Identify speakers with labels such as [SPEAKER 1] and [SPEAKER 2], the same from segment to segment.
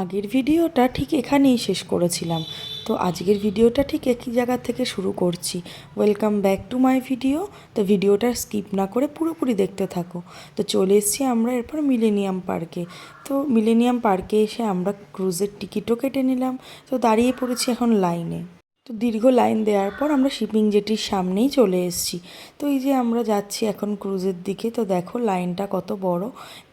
[SPEAKER 1] আগের ভিডিওটা ঠিক এখানেই শেষ করেছিলাম। তো আজকের ভিডিওটা ঠিক একই জায়গা থেকে শুরু করছি। Welcome back to my video তো ভিডিওটা স্কিপ না করে পুরোপুরি দেখতে থাকো। তো চলে এসেছি আমরা এরপর মিলেনিয়াম পার্কে তো মিলেনিয়াম পার্কে এসে আমরা ক্রুজের টিকিটও কেটে নিলাম। তো দাঁড়িয়ে পড়েছি এখন লাইনে তো দীর্ঘ লাইন দেওয়ার পর আমরা শিপিং জেটির সামনেই চলে এসেছি। তো এই যে আমরা যাচ্ছি এখন ক্রুজের দিকে, তো দেখো লাইনটা কত বড়।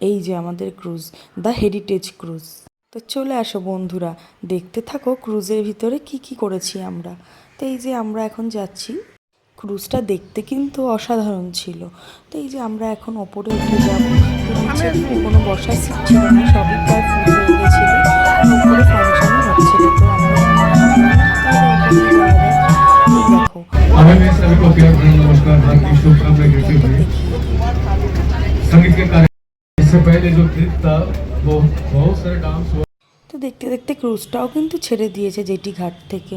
[SPEAKER 1] এই যে আমাদের ক্রুজ দ্য হেরিটেজ ক্রুজ তো চলে আসো বন্ধুরা দেখতে থাকো ক্রুজের ভিতরে কি কি করেছি আমরা। তো এই যে আমরা এখন যাচ্ছি ক্রুজটা দেখতে কিন্তু অসাধারণ ছিল। তো এই যে আমরা এখন ওপরে উঠে যাব তো নিচে কিন্তু কোনো বসার সিট ছিল না সবই প্রায় ফুল হয়ে গেছিল। ফাংশন হচ্ছিল তো আমরা দেখো।
[SPEAKER 2] इससे पहले जो ट्रिप था वो बहुत सारे डांस हुआ
[SPEAKER 1] তো দেখতে দেখতে ক্রুজটাও কিন্তু ছেড়ে দিয়েছে জেটি ঘাট থেকে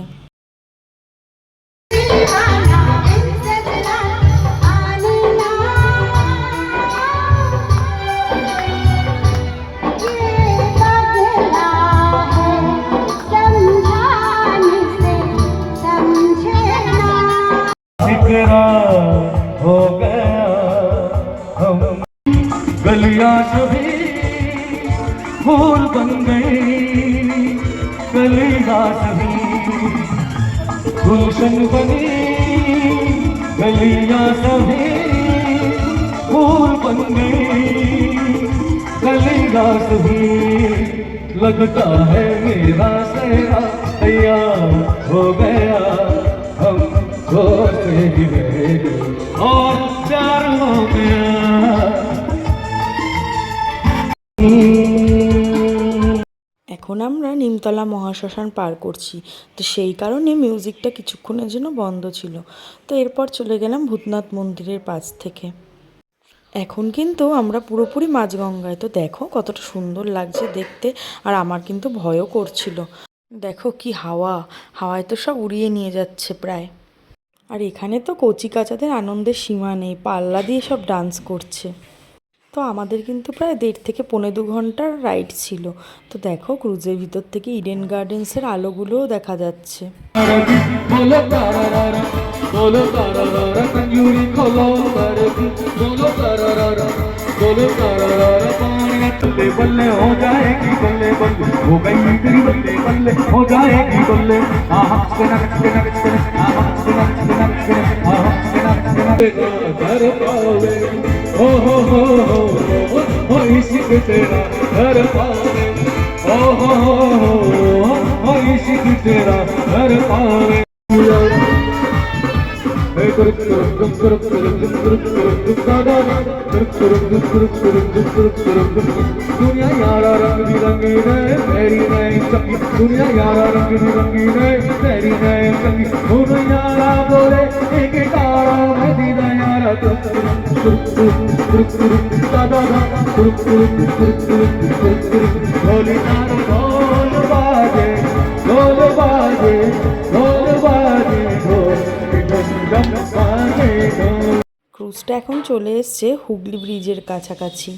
[SPEAKER 2] गलियाँ सभी फूल बन गई गलियाँ सभी गुलशन बनी गलियाँ सभी फूल बन गई गलियाँ सभी लगता है मेरा सेरा तैयार हो गया, हम सोते ही और प्यार हो गया।
[SPEAKER 1] এখন আমরা নিমতলা মহাশ্মশান পার করছি। তো সেই কারণে মিউজিকটা কিছুক্ষণের জন্য বন্ধ ছিল। তো এরপর চলে গেলাম ভূতনাথ মন্দিরের পাশ থেকে। এখন কিন্তু আমরা পুরোপুরি মাঝগঙ্গায়। তো দেখো কতটা সুন্দর লাগছে দেখতে, আর আমার কিন্তু ভয়ও করছিল। দেখো কি হাওয়া, হাওয়ায় তো সব উড়িয়ে নিয়ে যাচ্ছে প্রায়। আর এখানে তো কচি কাচাদের আনন্দের সীমা নেই, পাল্লা দিয়ে সব ডান্স করছে। তো আমাদের কিন্তু প্রায় দেড় থেকে পৌনে দু ঘণ্টার রাইড ছিল। তো দেখো, ক্রুজের ভিতর থেকে ইডেন গার্ডেন্সের আলোগুলোও দেখা যাচ্ছে।
[SPEAKER 2] घर पावे हो हो हो हो हो हो इश्क तेरा घर पावे हो हो हो हो हो इश्क तेरा घर पावे दुनिया यारा रंग बिरंगी है तेरी नई चंगी दुनिया यारा रंग बिरंगी है तेरी नई चंगी दोनों यारा बोले एक तारा मैं दीदा यारा तुरुक तुरुक तुरुक तुरुक दादा तुरुक तुरुक तुरुक तुरुक तुरुक तुरुक ढोली तार
[SPEAKER 1] লোকটা এখন চলে এসছে হুগলি ব্রিজের কাছাকাছি।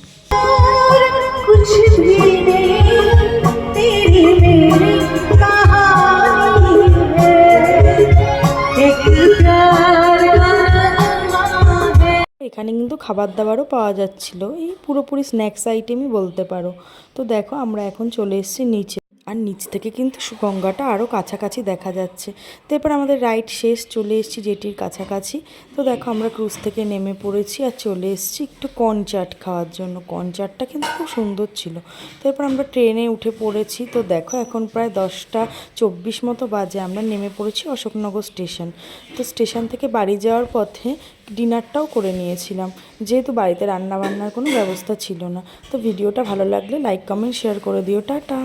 [SPEAKER 1] এখানে কিন্তু খাবার দাবারও পাওয়া যাচ্ছিল। এই পুরোপুরি স্ন্যাক্স আইটেমই বলতে পারো। তো দেখো, আমরা এখন চলে এসেছি নিচে। আর নিচ থেকে কিন্তু গঙ্গাটা আরও কাছাকাছি দেখা যাচ্ছে। তো আমাদের রাইড শেষ, চলে এসেছি জেটির কাছাকাছি। তো দেখো আমরা ক্রুজ থেকে নেমে পড়েছি আর চলে এসেছি একটু কনচাট খাওয়ার জন্য। কনচাটটা কিন্তু খুব সুন্দর ছিল। তো এরপর আমরা ট্রেনে উঠে পড়েছি। তো দেখো এখন প্রায় দশটা চব্বিশ মতো বাজে। আমরা নেমে পড়েছি অশোকনগর স্টেশন তো স্টেশন থেকে বাড়ি যাওয়ার পথে ডিনারটাও করে নিয়েছিলাম। যেহেতু বাড়িতে রান্না বান্নার কোনো ব্যবস্থা ছিল না। তো ভিডিওটা ভালো লাগলে লাইক কমেন্ট শেয়ার করে দিও। টাটা!